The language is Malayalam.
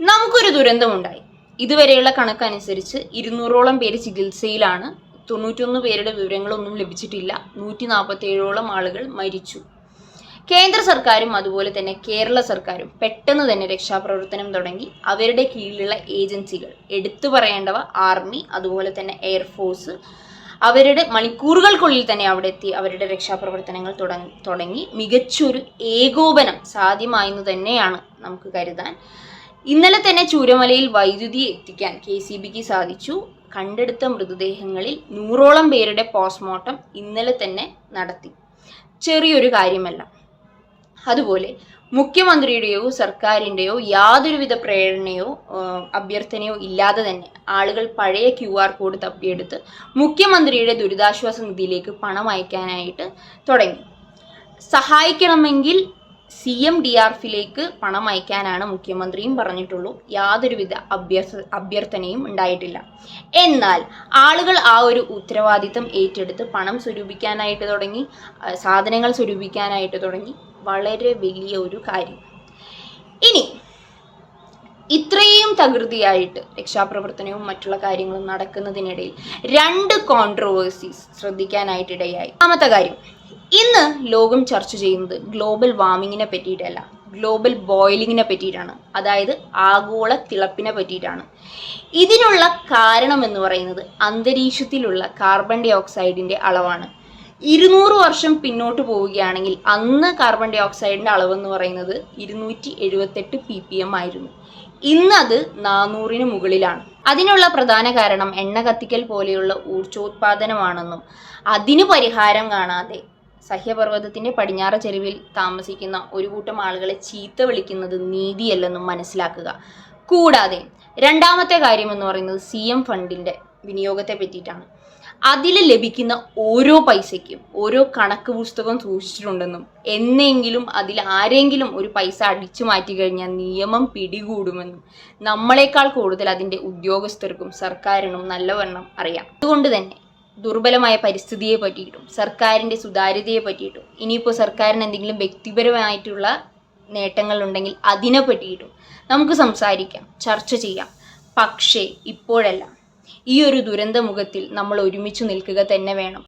നമുക്കൊരു ദുരന്തമുണ്ടായി. ഇതുവരെയുള്ള കണക്കനുസരിച്ച് ഇരുന്നൂറോളം പേര് ചികിത്സയിലാണ്. തൊണ്ണൂറ്റൊന്ന് പേരുടെ വിവരങ്ങളൊന്നും ലഭിച്ചിട്ടില്ല. നൂറ്റി നാൽപ്പത്തേഴോളം ആളുകൾ മരിച്ചു. കേന്ദ്ര സർക്കാരും അതുപോലെ തന്നെ കേരള സർക്കാരും പെട്ടെന്ന് തന്നെ രക്ഷാപ്രവർത്തനം തുടങ്ങി. അവരുടെ കീഴിലുള്ള ഏജൻസികൾ എടുത്തു പറയേണ്ടവ ആർമി അതുപോലെ തന്നെ എയർഫോഴ്സ് അവരുടെ മണിക്കൂറുകൾക്കുള്ളിൽ തന്നെ അവിടെ എത്തി അവരുടെ രക്ഷാപ്രവർത്തനങ്ങൾ തുടങ്ങി തുടങ്ങി. മികച്ചൊരു ഏകോപനം സാധ്യമായെന്ന് തന്നെയാണ് നമുക്ക് കരുതാൻ ഇന്നലെ തന്നെ ചൂരമലയിൽ വൈദ്യുതി എത്തിക്കാൻ കെ സി ബിക്ക് സാധിച്ചു. കണ്ടെടുത്ത മൃതദേഹങ്ങളിൽ നൂറോളം പേരുടെ പോസ്റ്റ്മോർട്ടം ഇന്നലെ തന്നെ നടത്തി. ചെറിയൊരു കാര്യമല്ല. അതുപോലെ മുഖ്യമന്ത്രിയുടെയോ സർക്കാരിന്റെയോ യാതൊരുവിധ പ്രേരണയോ അഭ്യർത്ഥനയോ ഇല്ലാതെ തന്നെ ആളുകൾ പഴയ ക്യു ആർ കോഡ് തപ്പിയെടുത്ത് മുഖ്യമന്ത്രിയുടെ ദുരിതാശ്വാസ നിധിയിലേക്ക് പണം അയക്കാനായിട്ട് തുടങ്ങി. സഹായിക്കണമെങ്കിൽ സി എം ഡി ആർ എഫിലേക്ക് പണം അയക്കാനാണ് മുഖ്യമന്ത്രിയും പറഞ്ഞിട്ടുള്ളൂ. യാതൊരുവിധ അഭ്യർത്ഥ അഭ്യർത്ഥനയും ഉണ്ടായിട്ടില്ല. എന്നാൽ ആളുകൾ ആ ഒരു ഉത്തരവാദിത്തം ഏറ്റെടുത്ത് പണം സ്വരൂപിക്കാനായിട്ട് തുടങ്ങി സാധനങ്ങൾ സ്വരൂപിക്കാനായിട്ട് തുടങ്ങി. വളരെ വലിയ ഒരു കാര്യം. ഇനി ഇത്രയും തകൃതിയായിട്ട് രക്ഷാപ്രവർത്തനവും മറ്റുള്ള കാര്യങ്ങളും നടക്കുന്നതിനിടയിൽ രണ്ട് കോൺട്രവേഴ്സീസ് ശ്രദ്ധിക്കാനായിട്ടിടയായി ഒന്നാമത്തെ കാര്യം ഇന്ന് ലോകം ചർച്ച ചെയ്യുന്നത് ഗ്ലോബൽ വാർമിങ്ങിനെ പറ്റിയിട്ടല്ല ഗ്ലോബൽ ബോയിലിങ്ങിനെ പറ്റിയിട്ടാണ്. അതായത് ആഗോള തിളപ്പിനെ പറ്റിയിട്ടാണ്. ഇതിനുള്ള കാരണം എന്ന് പറയുന്നത് അന്തരീക്ഷത്തിലുള്ള കാർബൺ ഡൈ ഓക്സൈഡിന്റെ അളവാണ്. ഇരുന്നൂറ് വർഷം പിന്നോട്ട് പോവുകയാണെങ്കിൽ അന്ന് കാർബൺ ഡൈ ഓക്സൈഡിന്റെ അളവെന്ന് പറയുന്നത് ഇരുന്നൂറ്റി എഴുപത്തെട്ട് പി പി എം ആയിരുന്നു. ഇന്ന് അത് നാനൂറിന് മുകളിലാണ്. അതിനുള്ള പ്രധാന കാരണം എണ്ണ കത്തിക്കൽ പോലെയുള്ള ഊർജോത്പാദനമാണെന്നും അതിന് പരിഹാരം കാണാതെ സഹ്യപർവതത്തിന്റെ പടിഞ്ഞാറ് ചെരുവിൽ താമസിക്കുന്ന ഒരു കൂട്ടം ആളുകളെ ചീത്ത വിളിക്കുന്നത് നീതിയല്ലെന്നും മനസ്സിലാക്കുക. കൂടാതെ രണ്ടാമത്തെ കാര്യം എന്ന് പറയുന്നത് സി എം ഫണ്ടിന്റെ വിനിയോഗത്തെ പറ്റിയിട്ടാണ്. അതിൽ ലഭിക്കുന്ന ഓരോ പൈസയ്ക്കും ഓരോ കണക്ക് പുസ്തകം സൂക്ഷിച്ചിട്ടുണ്ടെന്നും എന്നെങ്കിലും അതിൽ ആരെങ്കിലും ഒരു പൈസ അടിച്ചു മാറ്റി കഴിഞ്ഞാൽ നിയമം പിടികൂടുമെന്നും നമ്മളെക്കാൾ കൂടുതൽ അതിന്റെ ഉദ്യോഗസ്ഥർക്കും സർക്കാരിനും നല്ലവണ്ണം അറിയാം. അതുകൊണ്ട് തന്നെ ദുർബലമായ പരിസ്ഥിതിയെ പറ്റിയിട്ടും സർക്കാരിന്റെ സുതാര്യതയെ പറ്റിയിട്ടും ഇനിയിപ്പോൾ സർക്കാരിന് എന്തെങ്കിലും വ്യക്തിപരമായിട്ടുള്ള നേട്ടങ്ങളുണ്ടെങ്കിൽ അതിനെ പറ്റിയിട്ടും നമുക്ക് സംസാരിക്കാം ചർച്ച ചെയ്യാം. പക്ഷേ ഇപ്പോഴല്ല. ഈ ഒരു ദുരന്തമുഖത്തിൽ നമ്മൾ ഒരുമിച്ച് നിൽക്കുക തന്നെ വേണം.